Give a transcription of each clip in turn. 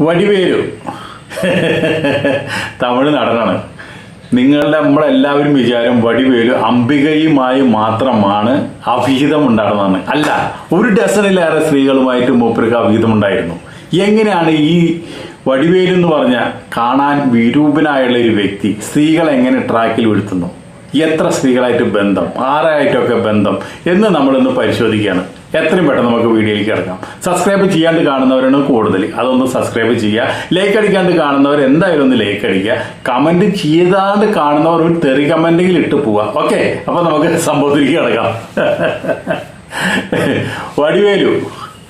വടിവേലു. തമിഴ് നടനാണ്. നിങ്ങളുടെ നമ്മളെല്ലാവരും വിചാരം വടിവേലു അംബികയുമായി മാത്രമാണ് അഭിഹിതം ഉണ്ടാകുന്നതാണ് അല്ല ഒരു ഡസനിലേറെ സ്ത്രീകളുമായിട്ട് മൂപ്പർക്ക് അഭിഹിതം ഉണ്ടായിരുന്നു എങ്ങനെയാണ് ഈ വടിവേലു എന്ന് പറഞ്ഞാൽ കാണാൻ വിരൂപനായുള്ള ഒരു വ്യക്തി സ്ത്രീകളെ എങ്ങനെ ട്രാക്കിൽ വീഴ്ത്തുന്നു? എത്ര സ്ത്രീകളായിട്ട് ബന്ധം? ആരായിട്ടൊക്കെ ബന്ധം? എന്ന് നമ്മളിന്ന് പരിശോധിക്കുകയാണ്. എത്രയും പെട്ടെന്ന് നമുക്ക് വീഡിയോയിലേക്ക് കിടക്കാം. സബ്സ്ക്രൈബ് ചെയ്യാണ്ട് കാണുന്നവരാണ് കൂടുതൽ. അതൊന്ന് സബ്സ്ക്രൈബ് ചെയ്യുക. ലൈക്ക് അടിക്കാണ്ട് കാണുന്നവർ എന്തായാലും ഒന്ന് ലൈക്ക് അടിക്കുക. കമന്റ് ചെയ്താണ്ട് കാണുന്നവർ ഒരു തെറി കമന്റെങ്കിലും ഇട്ട് പോവുക. ഓക്കെ അപ്പൊ നമുക്ക് സംഭവത്തിലേക്ക് കിടക്കാം. വടിവേലു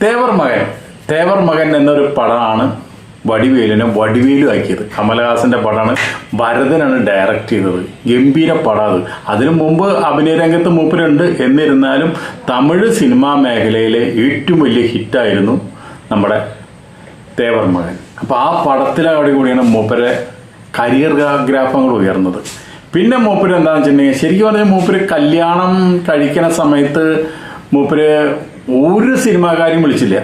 തേവർ മകൻ തേവർ മകൻ എന്നൊരു പടമാണ് വടിവേലിനെ വടിവേലും ആക്കിയത് കമലഹാസന്റെ പടമാണ്. ഭരതനാണ് ഡയറക്റ്റ് ചെയ്തത്. ഗംഭീര പടം അത്. അതിനു മുമ്പ് അഭിനയ രംഗത്ത് മൂപ്പരുണ്ട്. എന്നിരുന്നാലും തമിഴ് സിനിമാ മേഖലയിലെ ഏറ്റവും വലിയ ഹിറ്റായിരുന്നു നമ്മുടെ തേവർ മകൻ അപ്പോൾ ആ പടത്തിലവിടെ കൂടിയാണ് മൂപ്പരെ കരിയർ ഗ്രാഫങ്ങൾ ഉയർന്നത്. പിന്നെ മൂപ്പര് എന്താണെന്ന് വെച്ചിട്ടുണ്ടെങ്കിൽ ശരിക്കും പറഞ്ഞാൽ മൂപ്പര് കല്യാണം കഴിക്കുന്ന സമയത്ത് മൂപ്പര് ഒരു സിനിമാകാരും വിളിച്ചില്ല.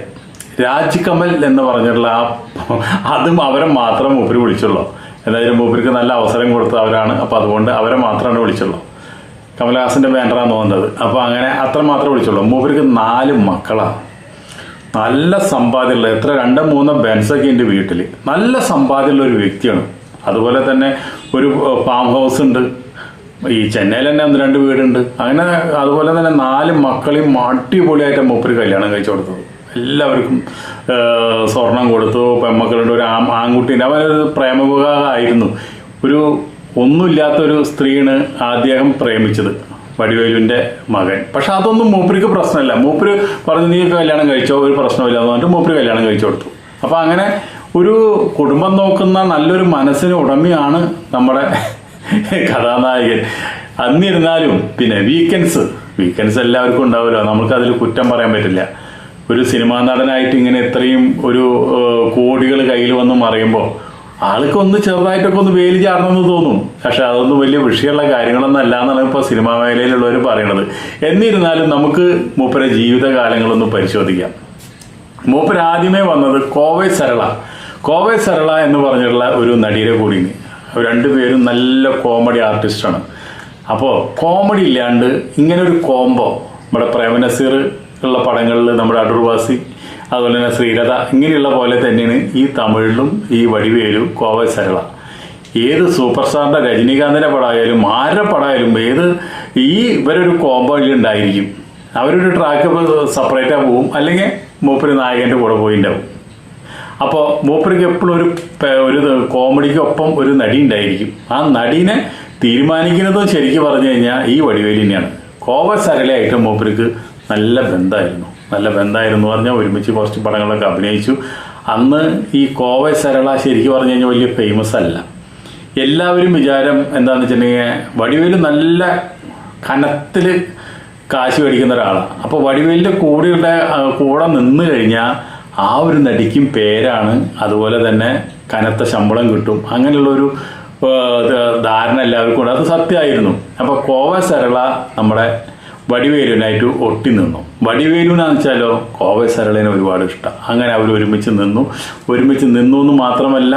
രാജ് കമൽ എന്ന് പറഞ്ഞിട്ടുള്ള ആ അതും അവരെ മാത്രം മൂപ്പര് വിളിച്ചുള്ളൂ. എന്തായാലും മൂപ്പർക്ക് നല്ല അവസരം കൊടുത്ത അവരാണ്. അപ്പോൾ അതുകൊണ്ട് അവരെ മാത്രമാണ് വിളിച്ചുള്ളൂ. കമലഹാസന്റെ ബാനറാണ് തോന്നുന്നത്. അപ്പോൾ അങ്ങനെ അത്ര മാത്രം വിളിച്ചുള്ളൂ. മൂപ്പർക്ക് നാല് മക്കളാണ് നല്ല സമ്പാദ്യമുള്ള എത്ര രണ്ടോ മൂന്നോ ബെൻസൊക്കെ ഉണ്ട് വീട്ടിൽ നല്ല സമ്പാദ്യമുള്ള ഒരു വ്യക്തിയാണ്. അതുപോലെ തന്നെ ഒരു ഫാം ഹൗസ് ഉണ്ട്. ഈ ചെന്നൈയിൽ തന്നെ ഒന്ന് രണ്ട് വീടുണ്ട്. അങ്ങനെ അതുപോലെ തന്നെ നാല് മക്കളെയും അടിപൊളിയായിട്ട് മൂപ്പര് കല്യാണം കഴിച്ചു കൊടുത്തത് എല്ലാവർക്കും സ്വർണം കൊടുത്തു പെമ്മക്കളുടെ ഒരു ആൺകുട്ടീന്റെ അവനൊരു പ്രേമവിവാഹമായിരുന്നു ഒരു ഒന്നുമില്ലാത്തൊരു സ്ത്രീയാണ് അദ്ദേഹം പ്രേമിച്ചത് വടിവേലുവിന്റെ മകൻ. പക്ഷെ അതൊന്നും മൂപ്പരിക്ക് പ്രശ്നമല്ല. മൂപ്പര് പറഞ്ഞു നീ കല്യാണം കഴിച്ചോ? ഒരു പ്രശ്നമില്ല എന്ന് പറഞ്ഞിട്ട് മൂപ്പര് കല്യാണം കഴിച്ചു കൊടുത്തു. അപ്പം അങ്ങനെ ഒരു കുടുംബം നോക്കുന്ന നല്ലൊരു മനസ്സിന് ഉടമയാണ് നമ്മുടെ കഥാനായകൻ. അന്നിരുന്നാലും പിന്നെ വീക്കെൻഡ്സ് വീക്കെൻഡ്സ് എല്ലാവർക്കും ഉണ്ടാവുമല്ലോ. നമുക്ക് അതിൽ കുറ്റം പറയാൻ പറ്റില്ല. ഒരു സിനിമാ നടനായിട്ട് ഇങ്ങനെ ഇത്രയും ഒരു കോടികൾ കയ്യിൽ വന്ന് മറിയുമ്പോൾ ആൾക്ക് ഒന്ന് ചെറുതായിട്ടൊക്കെ ഒന്ന് വേലി ചാടണമെന്ന് തോന്നും. പക്ഷെ അതൊന്നും വലിയ വിഷയമുള്ള കാര്യങ്ങളൊന്നും അല്ല എന്നാണ് ഇപ്പോൾ സിനിമാ മേഖലയിലുള്ളവർ പറയണത്. എന്നിരുന്നാലും നമുക്ക് മൂപ്പരെ ജീവിതകാലങ്ങളൊന്ന് പരിശോധിക്കാം. മൂപ്പർ ആദ്യമേ വന്നത് കോവൈ സരള. കോവൈ സരള എന്ന് പറഞ്ഞിട്ടുള്ള ഒരു നടിയുടെ കൂടിന് രണ്ടുപേരും നല്ല കോമഡി ആർട്ടിസ്റ്റാണ്. അപ്പോൾ കോമഡി ഇല്ലാണ്ട് ഇങ്ങനെ ഒരു കോംബോ നമ്മുടെ പ്രേമനസീർ ഉള്ള പടങ്ങളിൽ നമ്മുടെ അടൂർവാസി അതുപോലെ തന്നെ ശ്രീലത ഇങ്ങനെയുള്ള പോലെ തന്നെയാണ് ഈ തമിഴിലും ഈ വടിവേലും കോവ സരള. ഏത് സൂപ്പർ സ്റ്റാറിന്റെ രജനീകാന്തിന്റെ പടമായാലും ആരുടെ പടമായാലും ഏത് ഈ ഇവരൊരു കോമ്പോയിൽ ഉണ്ടായിരിക്കും. അവരൊരു ട്രാക്ക് സെപ്പറേറ്റാ പോവും അല്ലെങ്കിൽ മൂപ്പര് നായകന്റെ കൂടെ പോയിണ്ടാവും അപ്പോൾ മൂപ്പർക്ക് എപ്പോഴും ഒരു ഒരു കോമഡിക്കൊപ്പം ഒരു നടി ഉണ്ടായിരിക്കും. ആ നടീനെ തീരുമാനിക്കുന്നതും ശരിക്കും പറഞ്ഞു കഴിഞ്ഞാൽ ഈ വടിവേലിനെയാണ് കോവ സരളയായിട്ട് മൂപ്പർക്ക് നല്ല ബന്ധമായിരുന്നു. നല്ല ബന്ധമായിരുന്നു പറഞ്ഞാൽ ഒരുമിച്ച് കുറച്ച് പടങ്ങളൊക്കെ അഭിനയിച്ചു. അന്ന് ഈ കോവ സരള ശരിക്കും പറഞ്ഞു കഴിഞ്ഞാൽ വലിയ ഫേമസ് അല്ല. എല്ലാവരും വിചാരം എന്താണെന്ന് വെച്ചിട്ടുണ്ടെങ്കിൽ വടിവേലും നല്ല കനത്തിൽ കാശ് മേടിക്കുന്ന ഒരാളാണ്. അപ്പോൾ വടിവേലിന്റെ കൂടെയുള്ള കൂടെ നിന്ന് കഴിഞ്ഞാൽ ആ ഒരു നടിക്കും പേരാണ്. അതുപോലെ തന്നെ കനത്ത ശമ്പളം കിട്ടും. അങ്ങനെയുള്ളൊരു ധാരണ എല്ലാവർക്കും ഉണ്ട്. അത് സത്യമായിരുന്നു. അപ്പോൾ കോവ സരള നമ്മുടെ വടിവേലുവിനായിട്ട് ഒട്ടി നിന്നു. വടിവേലുവിനാന്ന് വെച്ചാലോ കോവ സരളേനെ ഒരുപാട് ഇഷ്ടം. അങ്ങനെ അവർ ഒരുമിച്ച് നിന്നു. ഒരുമിച്ച് നിന്നു എന്ന് മാത്രമല്ല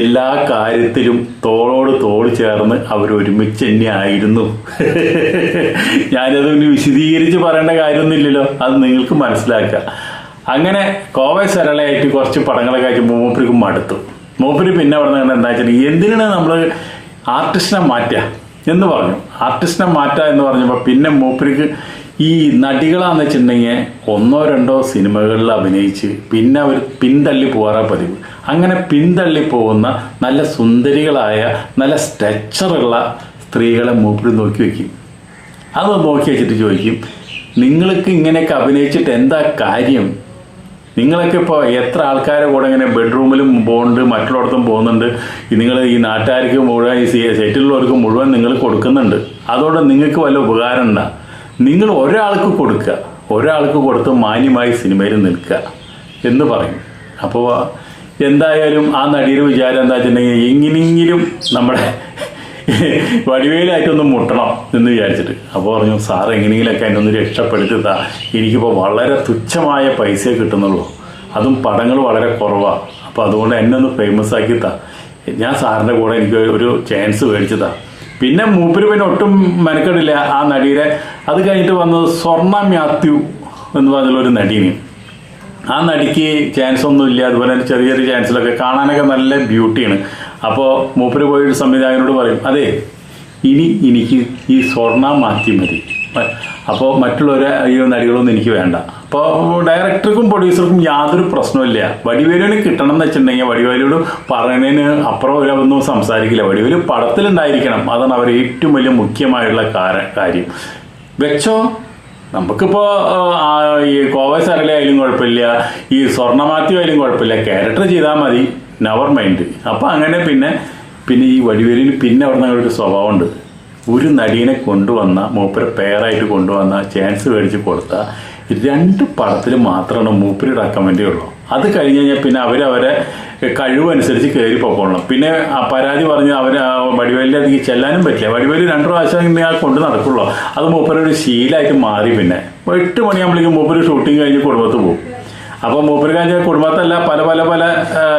എല്ലാ കാര്യത്തിലും തോളോട് തോൾ ചേർന്ന് അവർ ഒരുമിച്ച് തന്നെ ആയിരുന്നു ഞാനത് വിശദീകരിച്ച് പറയേണ്ട കാര്യമൊന്നുമില്ലല്ലോ അത് നിങ്ങൾക്ക് മനസ്സിലാക്കുക അങ്ങനെ കോവ സരളയായിട്ട് കുറച്ച് പടങ്ങളൊക്കെ അയച്ച് മൂപ്പരിക്കും മടുത്തു. മൂപ്പരി പിന്നെ പറഞ്ഞ എന്താ വെച്ചാൽ എന്തിനാണ് നമ്മൾ ആർട്ടിസ്റ്റിനെ മാറ്റുക എന്ന് പറഞ്ഞു. ആർട്ടിസ്റ്റിനെ മാറ്റ എന്ന് പറഞ്ഞപ്പോൾ പിന്നെ മൂപ്പരിക്ക് ഈ നടികളാന്ന് വെച്ചിട്ടുണ്ടെങ്കിൽ ഒന്നോ രണ്ടോ സിനിമകളിൽ അഭിനയിച്ച് പിന്നെ അവർ പിന്തള്ളി പോകാറാ പതിവ്. അങ്ങനെ പിന്തള്ളി പോകുന്ന നല്ല സുന്ദരികളായ നല്ല സ്ട്രെച്ചറുള്ള സ്ത്രീകളെ മൂപ്പര് നോക്കി വയ്ക്കും അത് നോക്കി വെച്ചിട്ട് ചോദിക്കും നിങ്ങൾക്ക് ഇങ്ങനെയൊക്കെ അഭിനയിച്ചിട്ട് എന്താ കാര്യം? നിങ്ങളൊക്കെ ഇപ്പോൾ എത്ര ആൾക്കാരെ കൂടെ ഇങ്ങനെ ബെഡ്റൂമിലും പോകുന്നുണ്ട് മറ്റുള്ളവർക്കും പോകുന്നുണ്ട്? നിങ്ങൾ ഈ നാട്ടുകാർക്ക് മുഴുവൻ ഈ സെറ്റിലുള്ളവർക്ക് മുഴുവൻ നിങ്ങൾ കൊടുക്കുന്നുണ്ട്. അതോടെ നിങ്ങൾക്ക് വല്ല ഉപകാരം ഉണ്ടാ? നിങ്ങൾ ഒരാൾക്ക് കൊടുക്കുക. ഒരാൾക്ക് കൊടുത്ത് മാന്യമായി സിനിമയിൽ നിൽക്കുക എന്ന് പറയും. അപ്പോൾ എന്തായാലും ആ നടിയുടെ വിചാരം എന്താ വെച്ചിട്ടുണ്ടെങ്കിൽ എങ്ങനെയെങ്കിലും നമ്മുടെ വടിവേലായിട്ടൊന്ന് മുട്ടണം എന്ന് വിചാരിച്ചിട്ട്. അപ്പോൾ പറഞ്ഞു സാർ എങ്ങനെയെങ്കിലൊക്കെ എന്നെ ഒന്ന് രക്ഷപ്പെടുത്തുക എനിക്കിപ്പോൾ വളരെ തുച്ഛമായ പൈസയെ കിട്ടുന്നുള്ളൂ. അതും പടങ്ങൾ വളരെ കുറവാണ് അപ്പോൾ അതുകൊണ്ട് എന്നെ ഒന്ന് ഫേമസ് ആക്കി താ. ഞാൻ സാറിന്റെ കൂടെ എനിക്ക് ഒരു ചാൻസ് മേടിച്ചതാ പിന്നെ മൂപ്പര് പിന്നെ ഒട്ടും മെനക്കെടില്ല. ആ നടിയുടെ അത് കഴിഞ്ഞിട്ട് വന്നത് സ്വർണ മാത്യു എന്ന് പറഞ്ഞുള്ള ഒരു നടിയാണ്. ആ നടിക്ക് ചാൻസ് ഒന്നും ഇല്ല. അതുപോലെ തന്നെ ചെറിയ ചെറിയ ചാൻസിലൊക്കെ കാണാനൊക്കെ നല്ല ബ്യൂട്ടിയാണ് അപ്പോൾ മൂപ്പര് പോയി ഒരു സംവിധായകനോട് പറയും അതെ ഇനി എനിക്ക് ഈ സ്വർണ മാറ്റി മതി. അപ്പോൾ മറ്റുള്ളവരെ ഈ നടികളൊന്നും എനിക്ക് വേണ്ട. അപ്പോൾ ഡയറക്ടർക്കും പ്രൊഡ്യൂസർക്കും യാതൊരു പ്രശ്നമില്ല വടിവേലിന് കിട്ടണം എന്ന് വെച്ചിട്ടുണ്ടെങ്കിൽ വടിവേലിയോട് പറയുന്നതിന് അപ്പുറം അവരൊന്നും സംസാരിക്കില്ല. വടിവേൽ പടത്തിലുണ്ടായിരിക്കണം. അതാണ് അവർ ഏറ്റവും വലിയ മുഖ്യമായുള്ള കാര്യം. വെച്ചോ? നമുക്കിപ്പോ ഈ കോവ സരള ആയാലും കുഴപ്പമില്ല ഈ സ്വർണമാത്യു ആയാലും കുഴപ്പമില്ല. ക്യാരക്ടർ ചെയ്താൽ മതി. നവർ മൈൻഡ് അപ്പൊ അങ്ങനെ പിന്നെ പിന്നെ ഈ വടിവേലിന് പിന്നെ അവിടെ നിന്ന് ഒരു സ്വഭാവമുണ്ട്. ഒരു നടീനെ കൊണ്ടുവന്ന മൂപ്പര് പേരായിട്ട് കൊണ്ടുവന്ന ചാൻസ് മേടിച്ച് കൊടുത്ത രണ്ട് പടത്തിൽ മാത്രമാണ് മൂപ്പര് റെക്കമെൻഡ് ഉള്ളൂ അത് കഴിഞ്ഞ് കഴിഞ്ഞാൽ പിന്നെ അവരവരെ കഴിവനുസരിച്ച് കയറി പോകണം. പിന്നെ ആ പരാതി പറഞ്ഞ് അവർ വടിവേലിലേക്ക് ചെല്ലാനും പറ്റില്ല. വടിവേലി രണ്ട് പ്രാവശ്യം ഇന്ന് ആ കൊണ്ട് നടക്കുള്ളൂ. അത് മൂപ്പരൊരു ശീലായിട്ട് മാറി പിന്നെ. എട്ട് മണിയാകുമ്പോഴേക്കും മൂപ്പര് ഷൂട്ടിങ് കഴിഞ്ഞ് കുടുംബത്ത് പോകും. അപ്പോൾ മൂപ്പര് കഴിഞ്ഞ കുടുംബത്തല്ല പല പല പല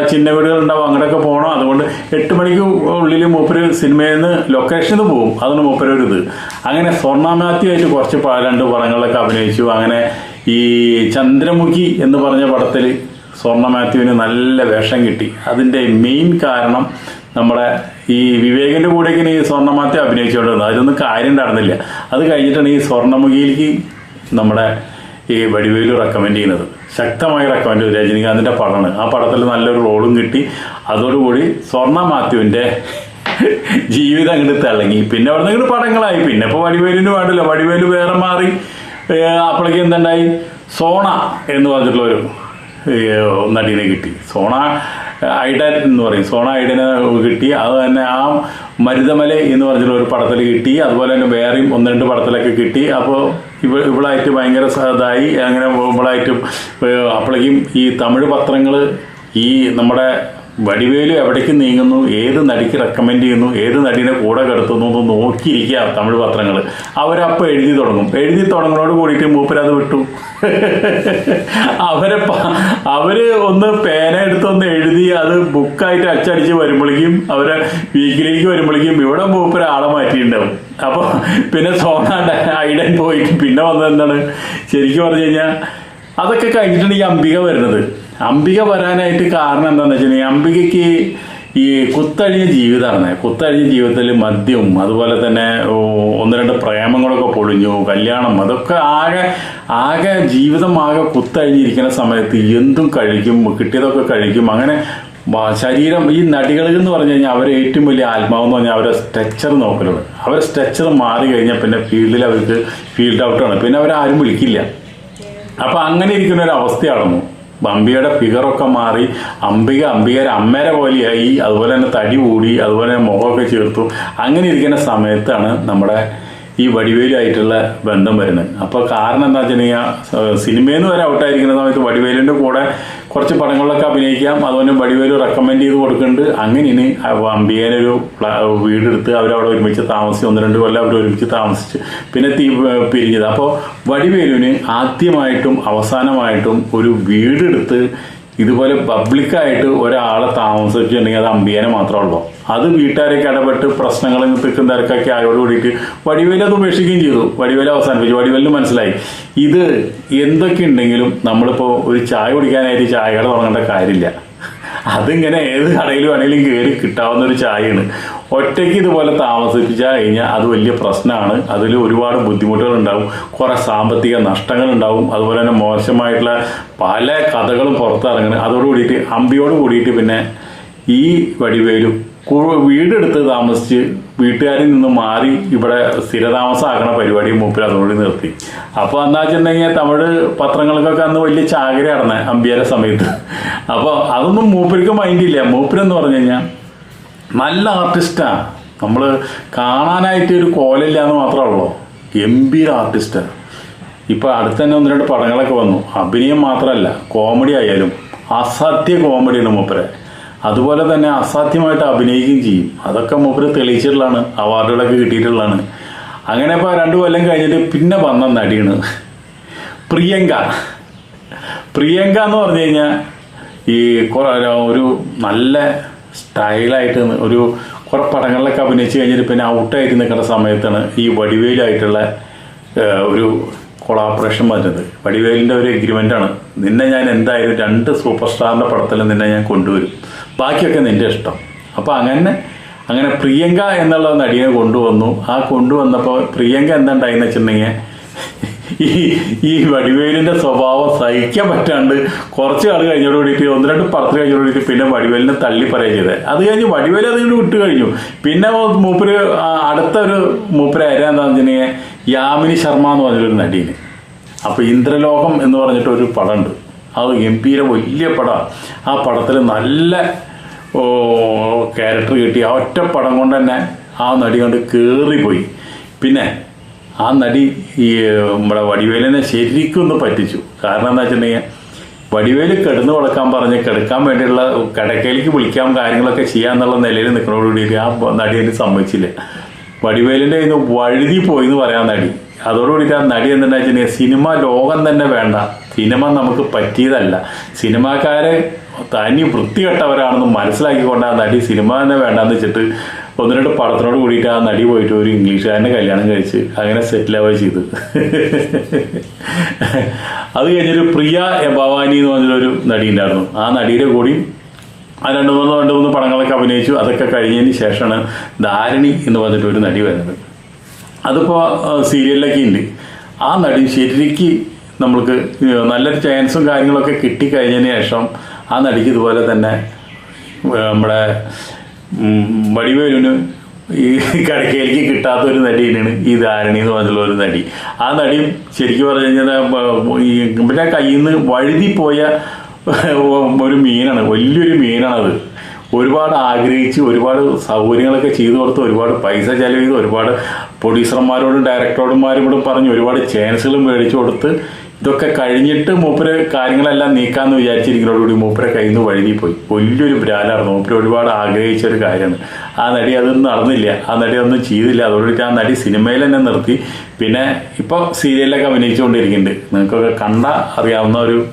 ചിഹ്ന വീടുകൾ ഉണ്ടാവും അങ്ങനെയൊക്കെ പോകണം. അതുകൊണ്ട് എട്ട് മണിക്ക് ഉള്ളിൽ മൂപ്പര് സിനിമയിൽ നിന്ന് ലൊക്കേഷനിൽ പോകും. അതാണ് മൂപ്പരൊരിത് അങ്ങനെ സ്വർണാമാത്യമായിട്ട് കുറച്ച് രണ്ട് പടങ്ങളിലൊക്കെ അഭിനയിച്ചു. അങ്ങനെ ഈ ചന്ദ്രമുഖി എന്ന് പറഞ്ഞ പടത്തിൽ സ്വർണ മാത്യുവിന് നല്ല വേഷം കിട്ടി. അതിന്റെ മെയിൻ കാരണം നമ്മുടെ ഈ വിവേകിന്റെ കൂടെയൊക്കെ ഈ സ്വർണ മാത്യു അഭിനയിച്ചുകൊണ്ടിരുന്നത്. അതിലൊന്നും കാര്യം ഉണ്ടായിരുന്നില്ല. അത് കഴിഞ്ഞിട്ടാണ് ഈ സ്വർണമുഖിയിലേക്ക് നമ്മുടെ ഈ വടിവേലു റെക്കമെൻഡ് ചെയ്യുന്നത്. ശക്തമായി റെക്കമെൻഡ് ചെയ്തു രജനീകാന്തിന്റെ പടമാണ്. ആ പടത്തിൽ നല്ലൊരു റോളും കിട്ടി. അതോടുകൂടി സ്വർണ മാത്യുവിന്റെ ജീവിതം അങ്ങോട്ട് തിളങ്ങി. പിന്നെ അവിടെ നിന്ന് പടങ്ങളായി. പിന്നെ ഇപ്പോൾ വടിവേലിന് വേണ്ടില്ല. വടിവേലു വേറെ മാറി അപ്പോഴേക്കും എന്തുണ്ടായി? സോണ എന്ന് പറഞ്ഞിട്ടുള്ള ഒരു ഏഹ് നടീനെ കിട്ടി. സോണ ഐഡൻ എന്ന് പറയും. സോണ ഐഡനെ കിട്ടി. അത് തന്നെ ആ മരുതമല എന്ന് പറഞ്ഞിട്ടുള്ള ഒരു പടത്തിൽ കിട്ടി. അതുപോലെ തന്നെ വേറെയും ഒന്ന് രണ്ട് പടത്തിലൊക്കെ കിട്ടി. അപ്പോൾ ഇവ ഇവളായിട്ട് ഭയങ്കര സഹതായി അങ്ങനെ ഇവളായിട്ട് അപ്പോഴേക്കും ഈ തമിഴ് പത്രങ്ങൾ ഈ നമ്മുടെ വടിവേലു എവിടേക്ക് നീങ്ങുന്നു? ഏത് നടിക്ക് റെക്കമെൻഡ് ചെയ്യുന്നു? ഏത് നടീനെ കൂടെ കിടത്തുന്നു എന്ന് നോക്കിയിരിക്കുക തമിഴ് പത്രങ്ങൾ അവരപ്പോൾ എഴുതി തുടങ്ങും. എഴുതി തുടങ്ങുന്നതോട് കൂടിയിട്ട് മൂപ്പരത് വിട്ടു. അവരെ അവർ ഒന്ന് പേന എടുത്ത് ഒന്ന് എഴുതി അത് ബുക്കായിട്ട് അച്ചടിച്ച് വരുമ്പോഴേക്കും അവരെ വീക്കിലേക്ക് വരുമ്പോഴേക്കും ഇവിടെ മൂപ്പര ആളെ മാറ്റിയിട്ടുണ്ടാവും. അപ്പോൾ പിന്നെ സോണാണ്ട് ഐഡൻ പോയിട്ട് പിന്നെ വന്നത് എന്താണ്? ശരിക്കും പറഞ്ഞു കഴിഞ്ഞാൽ അതൊക്കെ കഴിഞ്ഞിട്ടാണ് ഈ അംബിക വരുന്നത്. അംബിക വരാനായിട്ട് കാരണം എന്താണെന്ന് വെച്ചിട്ടുണ്ടെങ്കിൽ അംബികയ്ക്ക് ഈ കുത്തഴിഞ്ഞ ജീവിതമാണ്. കുത്തഴിഞ്ഞ ജീവിതത്തിൽ മദ്യവും അതുപോലെ തന്നെ ഒന്ന് രണ്ട് പ്രേമങ്ങളൊക്കെ പൊളിഞ്ഞു കല്യാണം അതൊക്കെ ആകെ ആകെ ജീവിതം ആകെ കുത്തഴിഞ്ഞിരിക്കുന്ന സമയത്ത് എന്തും കഴിക്കും കിട്ടിയതൊക്കെ കഴിക്കും. അങ്ങനെ ശരീരം ഈ നടികൾ എന്ന് പറഞ്ഞു കഴിഞ്ഞാൽ അവരെ ഏറ്റവും വലിയ ആത്മാവെന്ന് പറഞ്ഞാൽ അവരെ സ്ട്രക്ചർ നോക്കലുള്ളത് അവരെ സ്ട്രക്ചർ മാറി കഴിഞ്ഞാൽ പിന്നെ ഫീൽഡിൽ അവർക്ക് ഫീൽഡ് ഔട്ടാണ് പിന്നെ അവരാരും വിളിക്കില്ല. അപ്പം അങ്ങനെ ഇരിക്കുന്ന ഒരു അവസ്ഥയാണെന്നു അംബികയുടെ ഫിഗറൊക്കെ മാറി അംബിക അംബികയുടെ അമ്മേരെ പോലെയായി അതുപോലെ തന്നെ തടി കൂടി അതുപോലെ തന്നെ മുഖമൊക്കെ ചേർത്തു. അങ്ങനെ ഇരിക്കുന്ന സമയത്താണ് നമ്മുടെ ഈ വടിവേലുമായിട്ടുള്ള ബന്ധം വരുന്നത്. അപ്പോൾ കാരണം എന്താ വെച്ച് കഴിഞ്ഞാൽ സിനിമയിൽ വരെ ഔട്ടായിരിക്കുന്ന സമയത്ത് വടിവേലിന്റെ കൂടെ കുറച്ച് പടങ്ങളിലൊക്കെ അഭിനയിക്കാം. അതുപോലെ വടിവേലു റെക്കമെൻഡ് ചെയ്ത് കൊടുക്കുന്നുണ്ട്. അങ്ങനെയാണ് പ്ല- വീടെടുത്ത് അവരവിടെ ഒരുമിച്ച് താമസിച്ച് ഒന്ന് രണ്ട് കൊല്ലം അവർ ഒരുമിച്ച് താമസിച്ച് പിന്നെ തീ പിരിഞ്ഞത്. അപ്പോൾ വടിവേലുവിന് ആദ്യമായിട്ടും അവസാനമായിട്ടും ഒരു വീടെടുത്ത് ഇതുപോലെ പബ്ലിക്കായിട്ട് ഒരാളെ താമസിച്ചിട്ടുണ്ടെങ്കിൽ അത് അമ്പിയനെ മാത്രമേ ഉള്ളൂ. അത് വീട്ടുകാരൊക്കെ ഇടപെട്ട് പ്രശ്നങ്ങൾ തിക്കും തിരക്കൊക്കെ ആയോട് കൂടിയിട്ട് വടിവേലി അത് ഉപേക്ഷിക്കുകയും ചെയ്തു. വടിവേലി അവസാനിപ്പിച്ചു. വടിവേലിന് മനസ്സിലായി. ഇത് എന്തൊക്കെ ഉണ്ടെങ്കിലും നമ്മളിപ്പോൾ ഒരു ചായ കുടിക്കാനായിട്ട് ചായകൾ തുടങ്ങേണ്ട കാര്യമില്ല. അതിങ്ങനെ ഏത് കടയിൽ വേണമെങ്കിലും കയറി കിട്ടാവുന്ന ഒരു ചായയാണ്. ഒറ്റയ്ക്ക് ഇതുപോലെ താമസിപ്പിച്ചാൽ കഴിഞ്ഞാൽ അത് വലിയ പ്രശ്നമാണ് അതിൽ ഒരുപാട് ബുദ്ധിമുട്ടുകൾ ഉണ്ടാവും കുറെ സാമ്പത്തിക നഷ്ടങ്ങൾ ഉണ്ടാവും അതുപോലെ തന്നെ മോശമായിട്ടുള്ള പല കഥകളും പുറത്തിറങ്ങണം അതോട് കൂടിയിട്ട് അമ്പിയോട് കൂടിയിട്ട് പിന്നെ ഈ വടിവേലും വീടെടുത്ത് താമസിച്ച് വീട്ടുകാരിൽ നിന്ന് മാറി ഇവിടെ സ്ഥിരതാമസമാക്കണ പരിപാടി മൂപ്പര് അതുകൊണ്ട് നിർത്തി. അപ്പോൾ എന്താ വെച്ചിട്ടുണ്ടെങ്കിൽ തമിഴ് പത്രങ്ങൾക്കൊക്കെ അന്ന് വലിയ ചാകര നടന്ന അമ്പിയാരെ സമയത്ത്. അപ്പോൾ അതൊന്നും മൂപ്പർക്ക് മൈൻഡില്ല മൂപ്പരെന്ന് പറഞ്ഞു കഴിഞ്ഞാൽ നല്ല ആർട്ടിസ്റ്റാണ് നമ്മൾ കാണാനായിട്ട് ഒരു കോലില്ല എന്ന് മാത്രമേ ഗംഭീര ആർട്ടിസ്റ്റാണ് ഇപ്പോൾ അടുത്ത് തന്നെ ഒന്ന് രണ്ട് പടങ്ങളൊക്കെ വന്നു. അഭിനയം മാത്രമല്ല കോമഡി ആയാലും അസാധ്യ കോമഡിയാണ് മൂപ്പരെ. അതുപോലെ തന്നെ അസാധ്യമായിട്ട് അഭിനയിക്കുകയും ചെയ്യും. അതൊക്കെ മൂപ്പര് തെളിയിച്ചിട്ടുള്ളതാണ് അവാർഡുകളൊക്കെ കിട്ടിയിട്ടുള്ളതാണ്. അങ്ങനെ ഇപ്പോൾ രണ്ടു കൊല്ലം കഴിഞ്ഞിട്ട് പിന്നെ വന്ന നടിയാണ് പ്രിയങ്ക. പ്രിയങ്ക എന്ന് പറഞ്ഞു കഴിഞ്ഞാൽ ഈ ഒരു നല്ല സ്റ്റൈലായിട്ട് ഒരു കുറെ പടങ്ങളിലൊക്കെ അഭിനയിച്ച് കഴിഞ്ഞിട്ട് പിന്നെ ഔട്ടായിട്ട് നിൽക്കുന്ന സമയത്താണ് ഈ വടിവേലായിട്ടുള്ള ഒരു കൊളാബറേഷൻ വരുന്നത് വടിവേലിന്റെ ഒരു എഗ്രിമെന്റാണ് നിന്നെ ഞാൻ എന്തായാലും രണ്ട് സൂപ്പർ സ്റ്റാറിന്റെ പടത്തിൽ നിന്നെ ഞാൻ കൊണ്ടുവരും. ബാക്കിയൊക്കെ നിന്റെ ഇഷ്ടം. അപ്പോൾ അങ്ങനെ അങ്ങനെ പ്രിയങ്ക എന്നുള്ള നടിയെ കൊണ്ടുവന്നു. ആ കൊണ്ടുവന്നപ്പോൾ പ്രിയങ്ക എന്താ ഉണ്ടായെന്ന് വെച്ചിട്ടുണ്ടെങ്കിൽ ഈ ഈ വടിവേലിന്റെ സ്വഭാവം സഹിക്കാൻ പറ്റാണ്ട് കുറച്ച് ആൾ കഴിഞ്ഞോട് കൂടിയിട്ട് ഒന്ന് രണ്ട് പത്ത് കഴിഞ്ഞോട് കൂടിയിട്ട് പിന്നെ വടിവേലിനെ തള്ളി പറയുക ചെയ്തത്. അത് കഴിഞ്ഞ് വടിവേൽ അതിന് വിട്ട് കഴിഞ്ഞു. പിന്നെ മൂപ്പര് അടുത്ത ഒരു മൂപ്പര് ആരാന്ന് വെച്ചിട്ടുണ്ടെങ്കിൽ യാമിനി ശർമ്മ എന്ന് പറഞ്ഞൊരു നടീന് അപ്പോൾ ഇന്ദ്രലോകം എന്ന് പറഞ്ഞിട്ട് ഒരു പടമുണ്ട്. അത് പിയുടെ വലിയ പടമാണ്. ആ പടത്തിൽ നല്ല ക്യാരക്ടർ കിട്ടി. ആ ഒറ്റ പടം കൊണ്ട് തന്നെ ആ നടി കൊണ്ട് കയറിപ്പോയി പിന്നെ ആ നടി ഈ നമ്മുടെ വടിവേലിനെ ശരിക്കും ഒന്ന് പറ്റിച്ചു. കാരണം എന്താ വെച്ചിട്ടുണ്ടെങ്കിൽ വടിവേൽ കിടന്നു വളക്കാൻ പറഞ്ഞ് കിടക്കാൻ വേണ്ടിയുള്ള കിടക്കയിലേക്ക് വിളിക്കാൻ കാര്യങ്ങളൊക്കെ ചെയ്യാന്നുള്ള നിലയിൽ നിൽക്കുന്നതോടുകൂടി ആ നടി അതിന് സമ്മതിച്ചില്ല. വടിവേലിന്റെ ഇന്ന് വഴുതി പോയി എന്ന് പറയാൻ നടി. അതോടുകൂടിയിട്ട് ആ നടി എന്താ വെച്ചിട്ടുണ്ടെങ്കിൽ സിനിമ ലോകം തന്നെ വേണ്ട. സിനിമ നമുക്ക് പറ്റിയതല്ല. സിനിമാക്കാരെ തനി വൃത്തികെട്ടവരാണെന്ന് മനസ്സിലാക്കിക്കൊണ്ട് ആ നടി സിനിമ തന്നെ വേണ്ടെന്ന് വെച്ചിട്ട് ഒന്ന് രണ്ട് പടത്തിനോട് കൂടിയിട്ട് ആ നടി പോയിട്ട് ഒരു ഇംഗ്ലീഷുകാരനെ കല്യാണം കഴിച്ച് അങ്ങനെ സെറ്റിൽ ആവുക ചെയ്തു അത് കഴിഞ്ഞൊരു പ്രിയ ഭവാനി എന്ന് പറഞ്ഞൊരു നടി ഉണ്ടായിരുന്നു. ആ നടിയുടെ കൂടി ആ രണ്ട് മൂന്ന് രണ്ട് മൂന്ന് പടങ്ങളൊക്കെ അഭിനയിച്ചു. അതൊക്കെ കഴിഞ്ഞതിന് ശേഷമാണ് ധാരണി എന്ന് പറഞ്ഞിട്ട് ഒരു നടി വരുന്നത്. അതിപ്പോൾ സീരിയലിലൊക്കെ ഉണ്ട് ആ നടി ശരിക്ക് നമ്മൾക്ക് നല്ലൊരു ചാൻസും കാര്യങ്ങളൊക്കെ കിട്ടിക്കഴിഞ്ഞതിന് ശേഷം ആ നടിക്ക് ഇതുപോലെ തന്നെ നമ്മുടെ വടിവേലുവിന് ഈ കടക്കയിലേക്ക് കിട്ടാത്ത ഒരു നടിയാണ് ഈ ധാരണി എന്ന് പറഞ്ഞുള്ള ഒരു നടി. ആ നടിയും ശരിക്കും പറഞ്ഞു കഴിഞ്ഞാൽ ഈ ഇവരുടെ കയ്യിൽ നിന്ന് പോയ ഒരു മീനാണ്. വലിയൊരു മീനാണത്. ഒരുപാട് ആഗ്രഹിച്ച് ഒരുപാട് സൗകര്യങ്ങളൊക്കെ ചെയ്തു കൊടുത്ത് ഒരുപാട് പൈസ ചെലവ് ചെയ്ത് ഒരുപാട് പ്രൊഡ്യൂസർമാരോടും ഡയറക്ടർമാരോടും കൂടെ പറഞ്ഞ് ഒരുപാട് ചാൻസുകളും മേടിച്ചു കൊടുത്ത് ഇതൊക്കെ കഴിഞ്ഞിട്ട് മൂപ്പര് കാര്യങ്ങളെല്ലാം നീക്കാന്ന് വിചാരിച്ചിരിക്കുന്നതോടുകൂടി മൂപ്പരെ കയ്യിൽ നിന്ന് വഴുതി പോയി വലിയൊരു ബ്രാലായിരുന്നു മൂപ്പര് ഒരുപാട് ആഗ്രഹിച്ച ഒരു കാര്യമാണ്. ആ നടി അതൊന്നും നടന്നില്ല. ആ നടി ഒന്നും ചെയ്തില്ല. അതോടുകൂടി ആ നടി സിനിമയിൽ തന്നെ നിർത്തി. പിന്നെ ഇപ്പോൾ സീരിയലിലൊക്കെ അഭിനയിച്ചുകൊണ്ടിരിക്കുന്നുണ്ട്. നിങ്ങൾക്കൊക്കെ കണ്ട അറിയാവുന്ന ഒരു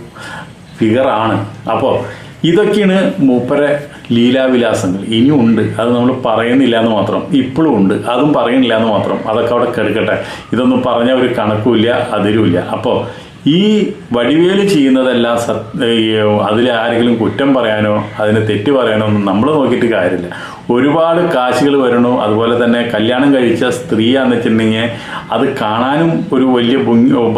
ഫിഗറാണ് അപ്പോൾ ഇതൊക്കെയാണ് മൂപ്പരെ ലീലാവിലാസങ്ങൾ. ഇനിയും ഉണ്ട്. അത് നമ്മൾ പറയുന്നില്ല എന്ന് മാത്രം. ഇപ്പോഴും ഉണ്ട്. അതും പറയുന്നില്ല എന്ന് മാത്രം. അതൊക്കെ അവിടെ കെടുക്കട്ടെ. ഇതൊന്നും പറഞ്ഞ ഒരു കണക്കുമില്ല അതിരുമില്ല അപ്പോൾ ഈ വടിവേൽ ചെയ്യുന്നതെല്ലാം സത് അതിൽ ആരെങ്കിലും കുറ്റം പറയാനോ അതിന് തെറ്റ് പറയാനോ ഒന്നും നമ്മൾ നോക്കിയിട്ട് കാര്യമില്ല. ഒരുപാട് കാശുകൾ വരണു. അതുപോലെ തന്നെ കല്യാണം കഴിച്ച സ്ത്രീയാന്ന് വെച്ചിട്ടുണ്ടെങ്കിൽ അത് കാണാനും ഒരു വലിയ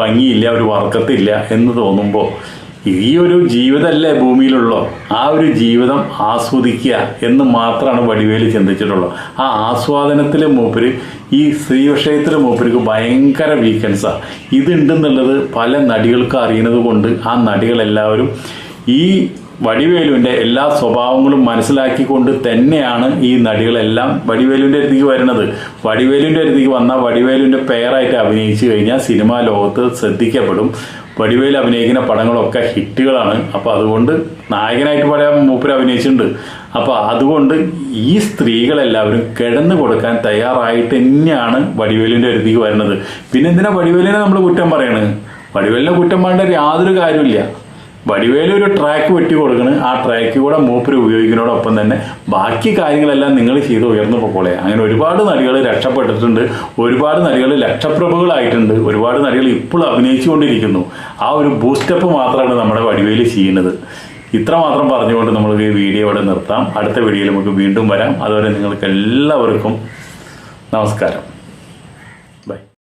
ഭംഗിയില്ല ഒരു വർക്കത്തില്ല എന്ന് തോന്നുമ്പോൾ ഈ ഒരു ജീവിതമല്ലേ ഭൂമിയിലുള്ളോ. ആ ഒരു ജീവിതം ആസ്വദിക്കുക എന്ന് മാത്രമാണ് വടിവേൽ ചിന്തിച്ചിട്ടുള്ളത്. ആ ആസ്വാദനത്തിൽ മൂപ്പര് ഈ സ്ത്രീ വിഷയത്തിൽ മൂപ്പർക്ക് ഭയങ്കര വീക്കൻസാണ് ഇതുണ്ടെന്നുള്ളത് പല നടികൾക്ക് അറിയുന്നത് കൊണ്ട് ആ നടികളെല്ലാവരും ഈ വടിവേലുവിന്റെ എല്ലാ സ്വഭാവങ്ങളും മനസ്സിലാക്കിക്കൊണ്ട് തന്നെയാണ് ഈ നടികളെല്ലാം വടിവേലുവിന്റെ അടുത്തേക്ക് വരുന്നത്. വടിവേലുവിന്റെ അടുത്തേക്ക് വന്നാൽ വടിവേലുവിന്റെ പേരായിട്ട് അഭിനയിച്ചു കഴിഞ്ഞാൽ സിനിമാ ലോകത്ത് ശ്രദ്ധിക്കപ്പെടും. വടിവേൽ അഭിനയിക്കുന്ന പടങ്ങളൊക്കെ ഹിറ്റുകളാണ്. അപ്പോൾ അതുകൊണ്ട് നായകനായിട്ട് പല മൂപ്പർ അഭിനയിച്ചിട്ടുണ്ട്. അപ്പോൾ അതുകൊണ്ട് ഈ സ്ത്രീകളെല്ലാവരും കിടന്നു കൊടുക്കാൻ തയ്യാറായിട്ട് തന്നെയാണ് വടിവേലിന്റെ അടുത്തേക്ക് വരുന്നത്. പിന്നെ എന്തിനാ വടിവേലിനെ നമ്മൾ കുറ്റം പറയണത് വടിവേലിനെ കുറ്റം പറയേണ്ട യാതൊരു കാര്യമില്ല വടിവേലി ഒരു ട്രാക്ക് വെട്ടി കൊടുക്കണ്. ആ ട്രാക്ക് കൂടെ മൂപ്പര് ഉപയോഗിക്കുന്നതോടൊപ്പം തന്നെ ബാക്കി കാര്യങ്ങളെല്ലാം നിങ്ങൾ ചെയ്ത് ഉയർന്നു പൊക്കോളെ. അങ്ങനെ ഒരുപാട് നടികൾ രക്ഷപ്പെട്ടിട്ടുണ്ട്. ഒരുപാട് നടികൾ ലക്ഷപ്രഭുകളായിട്ടുണ്ട് ഒരുപാട് നടികൾ ഇപ്പോൾ അഭിനയിച്ചുകൊണ്ടിരിക്കുന്നു. ആ ഒരു ബൂസ്റ്റപ്പ് മാത്രമാണ് നമ്മുടെ വടിവേലി ചെയ്യുന്നത്. ഇത്ര മാത്രം പറഞ്ഞുകൊണ്ട് നമ്മൾ ഈ വീഡിയോ ഇവിടെ നിർത്താം. അടുത്ത വീഡിയോയിൽ നമുക്ക് വീണ്ടും വരാം. അതുവരെ നിങ്ങൾക്ക് എല്ലാവർക്കും നമസ്കാരം.